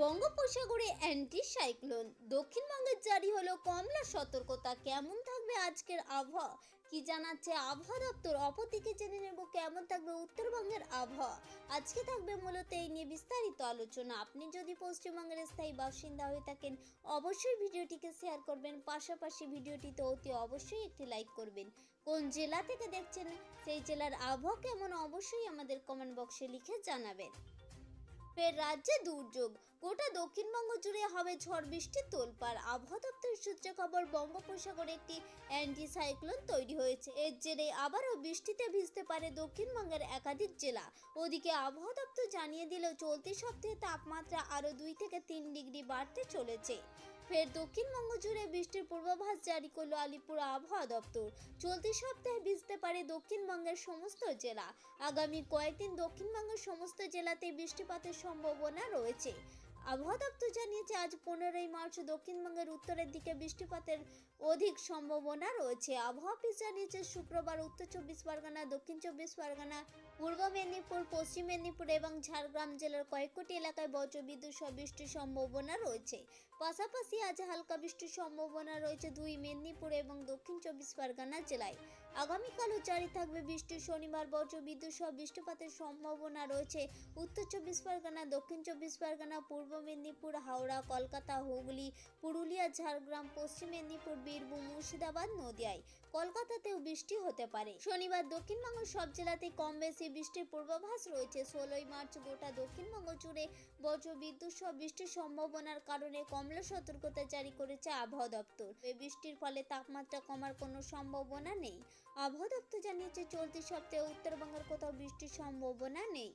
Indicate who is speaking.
Speaker 1: বঙ্গোপসাগরে anti cyclone দক্ষিণবঙ্গের জারি হলো কমলা সতর্কতা। কেমন থাকবে আজকের আবহাওয়া? কি জানাচ্ছে আবহাওয়া দপ্তর? অপরদিকে জেনে নেব কেমন থাকবে উত্তরবঙ্গের আবহাওয়া। আজকে থাকবে মূলত এই নিয়ে বিস্তারিত আলোচনা। আপনি যদি পশ্চিমবঙ্গের স্থায়ী বাসিন্দা হয়ে থাকেন, অবশ্যই ভিডিওটিকে শেয়ার করবেন। পাশাপাশি ভিডিওটিতে অতি অবশ্যই একটি লাইক করবেন। কোন জেলা থেকে দেখছেন, সেই জেলার আবহাওয়া কেমন, অবশ্যই আমাদের কমেন্ট বক্সে লিখে জানাবেন। ফের রাজ্যে দুর্যোগ। গোটা দক্ষিণবঙ্গ জুড়ে হবে ঝড় বৃষ্টির তোলপাড়। আবহাওয়া দপ্তরের সূত্রে খবর, বঙ্গোপসাগরে একটি অ্যান্টি সাইক্লোন তৈরি হয়েছে। এর জেরে আবারও বৃষ্টিতে ভিজতে পারে দক্ষিণবঙ্গের একাধিক জেলা। ওদিকে আবহাওয়া দপ্তর জানিয়ে দিলেও চলতি সপ্তাহে তাপমাত্রা আরও দুই থেকে তিন ডিগ্রি বাড়তে চলেছে। ফের দক্ষিণবঙ্গ জুড়ে বৃষ্টির পূর্বাভাস জারি করল আলিপুর আবহাওয়া দপ্তর। চলতি সপ্তাহে ভিজতে পারে দক্ষিণবঙ্গের সমস্ত জেলা। আগামী কয়েকদিন দক্ষিণবঙ্গের সমস্ত জেলাতে বৃষ্টিপাতের সম্ভাবনা রয়েছে। আবহাওয়া দপ্তর জানিয়েছে, আজ পনেরোই মার্চ দক্ষিণবঙ্গের উত্তরের দিকে বৃষ্টিপাতের অধিক সম্ভাবনা রয়েছে। আবহাওয়া অফিস জানিয়েছে, শুক্রবার উত্তর চব্বিশ পরগনা, দক্ষিণ চব্বিশ পরগনা, পূর্ব মেদিনীপুর, পশ্চিম মেদিনীপুর এবং ঝাড়গ্রাম জেলার কয়েক কোটি এলাকায় বজ্রবিদ্যুৎ সহ বৃষ্টির সম্ভাবনা রয়েছে। পাশাপাশি আজ হালকা বৃষ্টির সম্ভাবনা রয়েছে দুই মেদিনীপুর এবং দক্ষিণ চব্বিশ পরগনা জেলায়। আগামীকালও জারি থাকবে বৃষ্টি শনিবার বজ্রবিদ্যুৎ সহ বৃষ্টিপাতের সম্ভাবনা রয়েছে। উত্তর চব্বিশ পরগনা, দক্ষিণ চব্বিশ পরগনা, পূর্ব মেদিনীপুর, হাওড়া, কলকাতা, হুগলি, পুরুলিয়া, ঝাড়গ্রাম, পশ্চিম মেদিনীপুর, বীরভূম, মুর্শিদাবাদ, নদিয়ায়। কলকাতাতেও বৃষ্টি হতে পারে। শনিবার দক্ষিণবঙ্গের সব জেলাতেই কম বেশি বৃষ্টির পূর্বাভাস রয়েছে। ষোলোই মার্চ গোটা দক্ষিণবঙ্গ জুড়ে বজ্র বিদ্যুৎ সহ বৃষ্টির সম্ভাবনার কারণে কমলা সতর্কতা জারি করেছে আবহাওয়া দপ্তর। এই বৃষ্টির ফলে তাপমাত্রা কমার কোনো সম্ভাবনা নেই। আবহাওয়া দপ্তর জানিয়েছে, চলতি সপ্তাহে উত্তরবঙ্গের কোথাও বৃষ্টির সম্ভাবনা নেই।